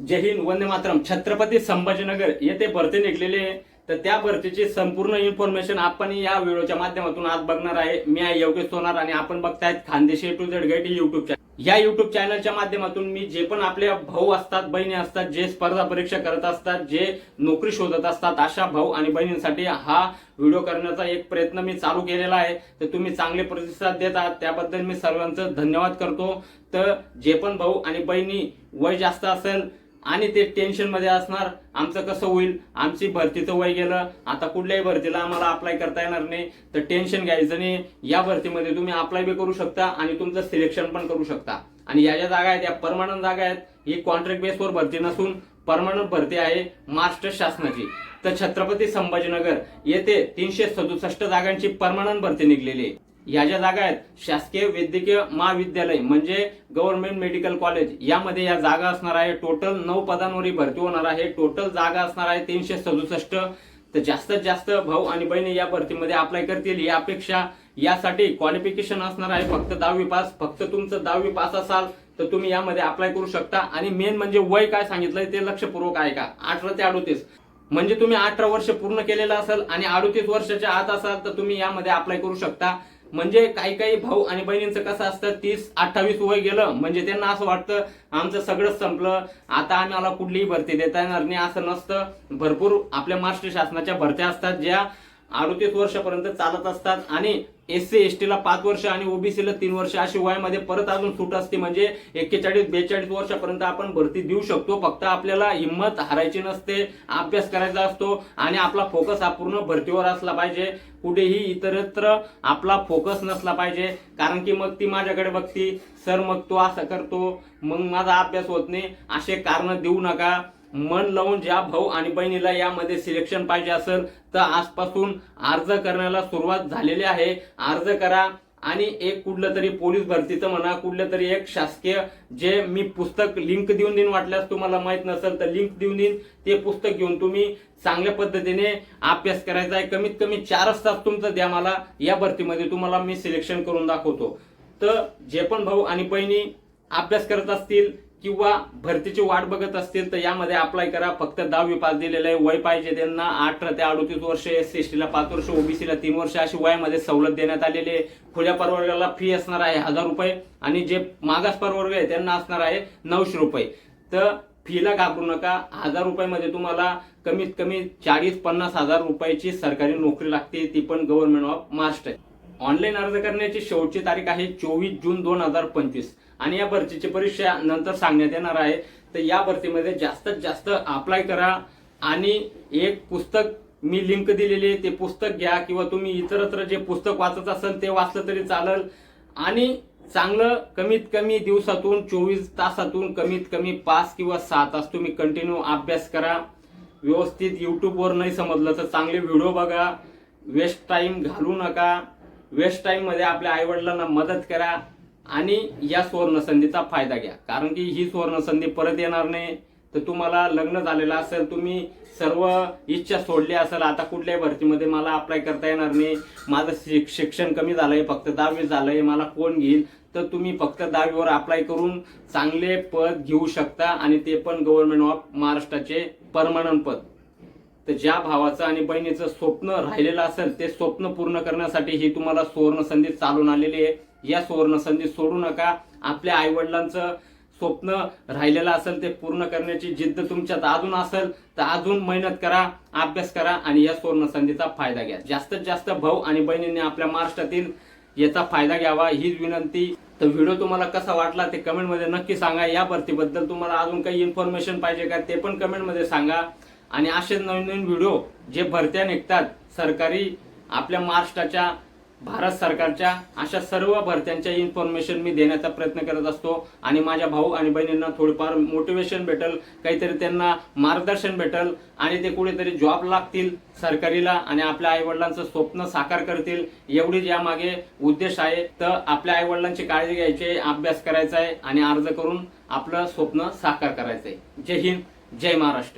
जय हिंद वंदे मातरम. छत्रपती संभाजीनगर येथे भरती निघलेली आहे. तर त्या भरतीची संपूर्ण इन्फॉर्मेशन आपण या व्हिडिओच्या माध्यमातून आज बघणार आहे. मी आहे योगेश सोनार आणि आपण बघतायत Khandeshi to Z guide YouTube channel या युट्यूब चॅनलच्या माध्यमातून मी जे पण आपले भाऊ असतात बहिणी असतात जे स्पर्धा परीक्षा करत असतात जे नोकरी शोधत असतात अशा भाऊ आणि बहिणींसाठी हा व्हिडिओ करण्याचा एक प्रयत्न मी चालू केलेला आहे. तर तुम्ही चांगले प्रतिसाद देतात त्याबद्दल मी सर्वांचं धन्यवाद करतो. तर जे पण भाऊ आणि बहिणी वय जास्त असेल आणि ते टेन्शनमध्ये असणार. आमचं कसं होईल? आमची भरतीचं वय गेलं. आता कुठल्याही भरतीला आम्हाला अप्लाय करता येणार नाही. तर टेन्शन घ्यायचं नाही. या भरतीमध्ये तुम्ही अप्लाय बी करू शकता आणि तुमचं सिलेक्शन पण करू शकता. आणि या ज्या जागा आहेत या परमानंट जागा आहेत ही कॉन्ट्रॅक्ट बेसवर भरती नसून परमानंट भरती आहे महाराष्ट्र शासनाची. तर छत्रपती संभाजीनगर येथे तीनशे सदुसष्ट जागांची परमानंट भरती निघलेली आहे. या ज्या जागा आहेत शासकीय वैद्यकीय महाविद्यालय म्हणजे गव्हर्नमेंट मेडिकल कॉलेज यामध्ये या जागा असणार आहे. टोटल नऊ पदांवरही भरती होणार आहे. टोटल जागा असणार आहे तीनशे सदुसष्ट. तर जास्तीत जास्त भाऊ आणि बहिणी या भरतीमध्ये अप्लाय करतील. या अपेक्षा यासाठी क्वालिफिकेशन असणार आहे. फक्त दहावी पास फक्त तुमचं दहावी पास असाल तर तुम्ही यामध्ये अप्लाय करू शकता. आणि मेन म्हणजे वय काय सांगितलंय ते लक्षपूर्वक आहे का अठरा ते अडोतीस. म्हणजे तुम्ही अठरा वर्ष पूर्ण केलेलं असेल आणि अडोतीस वर्षाच्या आत असाल तर तुम्ही यामध्ये अप्लाय करू शकता. म्हणजे काही काही भाऊ आणि बहिणींचं कसं असतं तीस अठ्ठावीस वय गेलं म्हणजे त्यांना असं वाटतं आमचं सगळंच संपलं आता आम्हाला कुठलीही भरती देता येणार नाही असं नसतं. भरपूर आपल्या महाराष्ट्र शासनाच्या भरत्या असतात ज्या अडतीस वर्षापर्यंत चालत असतात आणि एस सी एस टीला पाच वर्ष आणि ओबीसीला तीन वर्ष अशी वयामध्ये परत अजून सूट असते. म्हणजे एक्केचाळीस बेचाळीस वर्षापर्यंत आपण भरती देऊ शकतो. फक्त आपल्याला हिंमत हारायची नसते अभ्यास करायचा असतो आणि आपला फोकस हा पूर्ण भरतीवर असला पाहिजे. कुठेही इतरत्र आपला फोकस नसला पाहिजे. कारण की मग ती माझ्याकडे बघती सर मग तो असं करतो मग माझा अभ्यास होत नाही असे कारण देऊ नका. मन लावून ज्या भाऊ आणि बहिणीला यामध्ये सिलेक्शन पाहिजे असेल तर आजपासून अर्ज करण्याला सुरुवात झालेली आहे. अर्ज करा आणि एक कुठलं तरी पोलीस भरतीचं म्हणा कुठलं तरी एक शासकीय जे मी पुस्तक लिंक देऊन देईन वाटल्यास तुम्हाला माहीत नसेल तर लिंक देऊन देईन. ते पुस्तक घेऊन तुम्ही चांगल्या पद्धतीने अभ्यास करायचा आहे. कमीत कमी चारच तास तुमचं द्या मला. या भरतीमध्ये तुम्हाला मी सिलेक्शन करून दाखवतो. तर जे पण भाऊ आणि बहिणी अभ्यास करत असतील किंवा भरतीची वाट बघत असतील तर यामध्ये अप्लाय करा. फक्त दहावी पास दिलेलं आहे वय पाहिजे त्यांना. अठरा ते अडतीस वर्ष एस सी एस टीला पाच वर्ष ओबीसीला तीन वर्ष अशी वयामध्ये सवलत देण्यात आलेली आहे. खुल्या परवर्गाला फी असणार आहे हजार रुपये आणि जे मागास परवर्ग आहे त्यांना असणार आहे नऊशे रुपये. तर फीला घाबरू नका. हजार रुपयामध्ये तुम्हाला कमीत कमी चाळीस पन्नास हजार रुपयाची सरकारी नोकरी लागते. ती पण गव्हर्नमेंट ऑफ महाराष्ट्र ऑनलाईन अर्ज करण्याची शेवटची तारीख आहे चोवीस जून दोन हजार पंचवीस. आणि या भरतीची परीक्षा नंतर सांगण्यात येणार आहे. तर या भरतीमध्ये जास्तीत जास्त अप्लाय करा आणि एक पुस्तक मी लिंक दिलेली आहे ते पुस्तक घ्या किंवा तुम्ही इतरत्र जे पुस्तक वाचत असाल ते वाचलं तरी चालेल. आणि चांगलं कमीत कमी दिवसातून चोवीस तासातून कमीत कमी पाच किंवा सहा तास तुम्ही कंटिन्यू अभ्यास करा. व्यवस्थित यूट्यूबवर नाही समजलं तर चांगले व्हिडिओ बघा. वेस्ट टाईम घालू नका. वेस्ट टाईममध्ये आपल्या आईवडिलांना मदत करा. आणि या सुवर्णसंधीचा फायदा घ्या. कारण की ही सुवर्णसंधी परत येणार नाही तर तुम्हाला लग्न झालेलं असेल तुम्ही सर्व इच्छा सोडली असेल आता कुठल्याही भरतीमध्ये मला अप्लाय करता येणार नाही. माझं शिक- शिक्षण कमी झालंय फक्त दहावी झालंय मला कोण घेईल? तर तुम्ही फक्त दहावीवर अप्लाय करून चांगले पद घेऊ शकता आणि ते पण गव्हर्नमेंट ऑफ महाराष्ट्राचे परमनंट पद. तर ज्या भावाचं आणि बहिणीचं स्वप्न राहिलेलं असेल ते स्वप्न पूर्ण करण्यासाठी ही तुम्हाला सुवर्णसंधी चालून आलेली आहे. या सुवर्ण संधी सोडू नका. आपल्या आईवडिलांचं स्वप्न राहिलेलं असेल ते पूर्ण करण्याची जिद्द तुमच्यात अजून असेल तर अजून मेहनत करा अभ्यास करा आणि या सुवर्ण संधीचा फायदा घ्या. जास्तीत जास्त भाऊ आणि बहिणींनी आपल्या महाराष्ट्रातील याचा फायदा घ्यावा हीच विनंती. तर व्हिडिओ तुम्हाला कसा वाटला ते कमेंटमध्ये नक्की सांगा. या भरतीबद्दल तुम्हाला अजून काही इन्फॉर्मेशन पाहिजे का ते पण कमेंटमध्ये सांगा. आणि असे नवीन नवीन व्हिडिओ जे भरत्या निघतात सरकारी आपल्या महाराष्ट्राच्या भारत सरकारच्या अशा सर्व भरत्यांच्या इन्फॉर्मेशन मी देण्याचा प्रयत्न करत असतो. आणि माझ्या भाऊ आणि बहिणींना थोडंफार मोटिवेशन भेटल काहीतरी त्यांना मार्गदर्शन भेटल आणि ते कुठेतरी जॉब लागतील सरकारीला आणि आपल्या आईवडिलांचं स्वप्न साकार करतील. एवढीच यामागे उद्देश आहे तर आपल्या आईवडिलांची काळजी घ्यायची आहे अभ्यास करायचा आहे आणि अर्ज करून आपलं स्वप्न साकार करायचं आहे जय हिंद जय महाराष्ट्र.